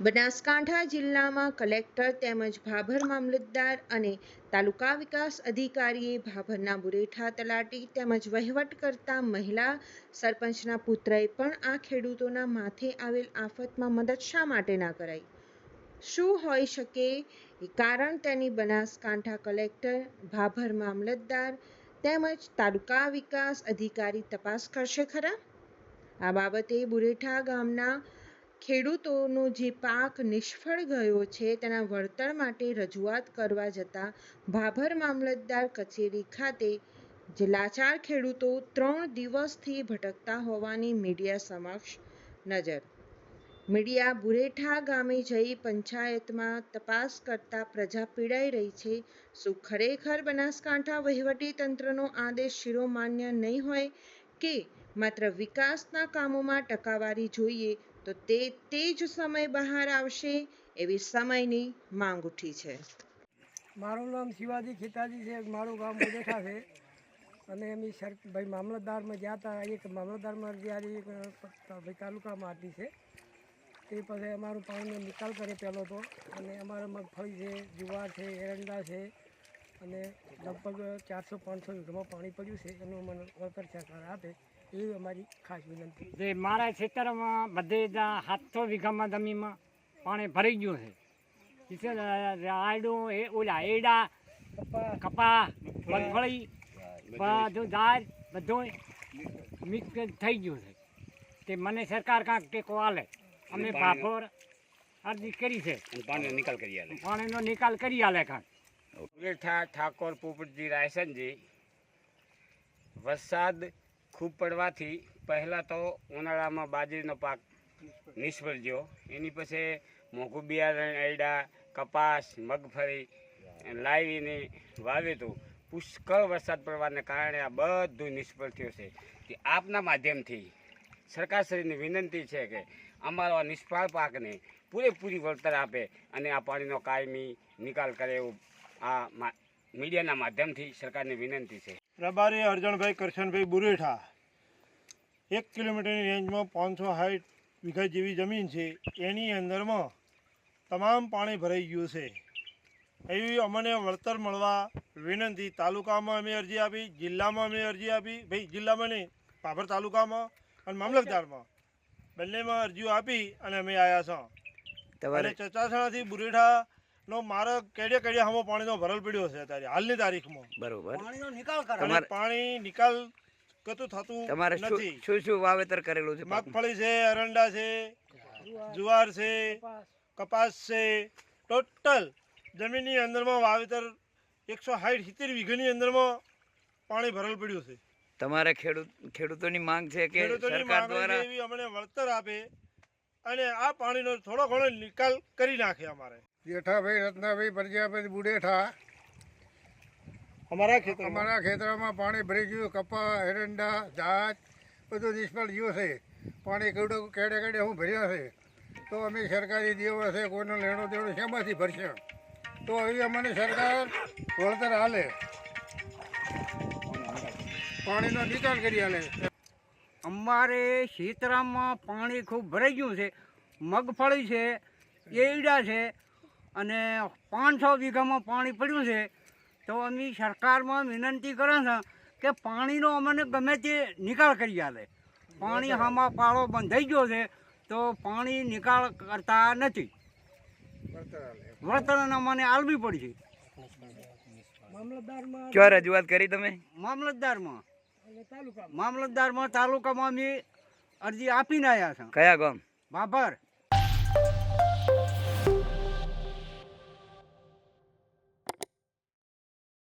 બનાસકાંઠા જિલ્લામાં કલેક્ટર તેમજ ભાભર મામલતદાર અને તાલુકા વિકાસ અધિકારીએ ભાભરના બુરેઠા તલાટી તેમજ વહીવટ કરતા મહિલા સરપંચના પુત્રએ પણ આ ખેડૂતોના માથે આવેલ આફતમાં મદદ શા માટે ના કરાઈ? શું હોઈ શકે? કારણ તેની બનાસકાંઠા કલેક્ટર, ભાભર મામલતદાર તેમજ તાલુકા વિકાસ અધિકારી તપાસ કરશે ખરા? આ બાબતે બુરેઠા ગામના ખેડૂતોનો જે પાક નિષ્ફળ ગયો છે, તેના વળતર માટે રજૂઆત કરવા જતા ભાભર મામલતદાર કચેરી ખાતે જે લાચાર ખેડૂતો ત્રણ દિવસથી ભટકતા હોવાની મીડિયા સમક્ષ નજર. મીડિયા બુરેઠા ગામે જઈ પંચાયતમાં તપાસ કરતા પ્રજા પીડાઈ રહી છે. શું ખરેખર બનાસકાંઠા વહીવટી તંત્રનો આદેશ શિરોમાન્ય નહીં હોય કે માત્ર વિકાસના કામોમાં ટકાવારી જોઈએ તો તે તે જ સમય બહાર આવશે એવી સમયની માંગ ઉઠી છે. મારું નામ શિવાજી ખીતાજી છે, મારું ગામ મુદેઠા છે. અને એમ સર, ભાઈ મામલતદારમાં ગયા હતા, એક મામલતદારમાં જ્યારે તાલુકામાં હતી છે. તે પછી અમારું પાણીનો નિકાલ કરે પહેલો તો. અને અમારે મગફળી છે, જુવાર છે, એરંડા છે. અને લગભગ ચારસો પાંચસો વીઘામાં પાણી પડ્યું છે, એનું મને વળતર સરકાર આપે. એવી અમારી ખાસ વિનંતી. જે મારા ખેતરમાં બધે જ સાતસો વીઘામાં જમીનમાં પાણી ભરાઈ ગયું છે. આડું રાયડું એ ઓલા એડા કપા મગફળી બધું દાળ બધું મિક્સ થઈ ગયું છે. તે મને સરકાર કાંક ટેકો આલે. અમે ભાફોર અરજી કરી છે. પાણીનો નિકાલ કરી આલે. પાણીનો નિકાલ કરી આલે કાંક. ઠાકોર પોપટજી રાયસનજી વરસાદ ખૂબ પડવાથી પહેલાં તો ઉનાળામાં બાજરીનો પાક નિષ્ફળ ગયો. એની પછી મોંઘું બિયારણ એડા કપાસ, મગફળી લાવીને વાવેતું. પુષ્કળ વરસાદ પડવાને કારણે આ બધું નિષ્ફળ થયું છે. કે આપના માધ્યમથી સરકારશ્રીની વિનંતી છે કે અમારો આ નિષ્ફળ પાકને પૂરેપૂરી વળતર આપે અને આ પાણીનો કાયમી નિકાલ કરે એવું આ મીડિયાના માધ્યમથી સરકારને વિનંતી છે. રબારી અર્જણભાઈ કરશનભાઈ બુરેઠા એક કિલોમીટરની રેન્જમાં પાંચસો સાઠ વીઘા જેવી જમીન છે. એની અંદરમાં તમામ પાણી ભરાઈ ગયું છે. એવી અમને વળતર મળવા વિનંતી. તાલુકામાં અમે અરજી આપી જિલ્લામાં અમે અરજી આપી. ભાઈ જિલ્લામાં નહીં પાભર તાલુકામાં અને મામલતદારમાં. બંનેમાં અરજીઓ આપી અને અમે આવ્યા છો. અને ચચાસણાથી બુરેઠાનો મારો કેડિયા કેડિયા હમો પાણીનો ભરલ પડ્યો છે અત્યારે હાલની તારીખમાં. બરોબર. અને તમારે- પાણી નિકાલ કતું થતું તમારે શું શું શું વાવેતર કરેલું છે? મગફળી છે અરંડા છે જુવાર છે કપાસ છે. ટોટલ જમીનની અંદરમાં વાવેતર એકસો સાઠ સિત્તેર વીઘાની અંદરમાં પાણી ભરલ પડ્યું છે. તમારે ખેડૂત ખેડૂતોની માંગ છે કે ખેડૂતોની સરકાર દ્વારા એવી અમને વળતર આપે અને આ પાણીનો થોડો ઘણો નિકાલ કરી નાખે અમારે. જેઠાભાઈ રત્નાભાઈ પ્રજાપતિ બુડેઠા અમારા ખેતર અમારા ખેતરમાં પાણી ભરી ગયું કપા એરંડા જાત બધું નિષ્ફળ ગયું છે. પાણી કેવડે કેડે કેડે હું ભર્યા છે. તો અમે સરકારી દેવો છે કોઈનો લેણો દેણો શેમાંથી ભરશે? તો હવે અમને સરકાર વળતર હાલે પાણીનો નિકાલ કરી હાલે અમારે શીતરામાં પાણી ખૂબ ભરાઈ ગયું છે. મગફળી છે એડા છે અને પાંચસો વીઘામાં પાણી પડ્યું છે તો અમે સરકારમાં વિનંતી કરે છે કે પાણીનો અમને ગમે તે નિકાલ કરી આવે પાણી આમાં પાળો બંધાઈ ગયો છે તો પાણી નિકાલ કરતા નથી. વળતર અમને આલવી પડશે. મામલતદારમાં ક્યાં રજૂઆત કરી તમે? મામલતદારમાં. મામલતદારમાં તાલુકામાં અમે અરજી આપીને આવ્યા છે. કયા ગામ? બાબર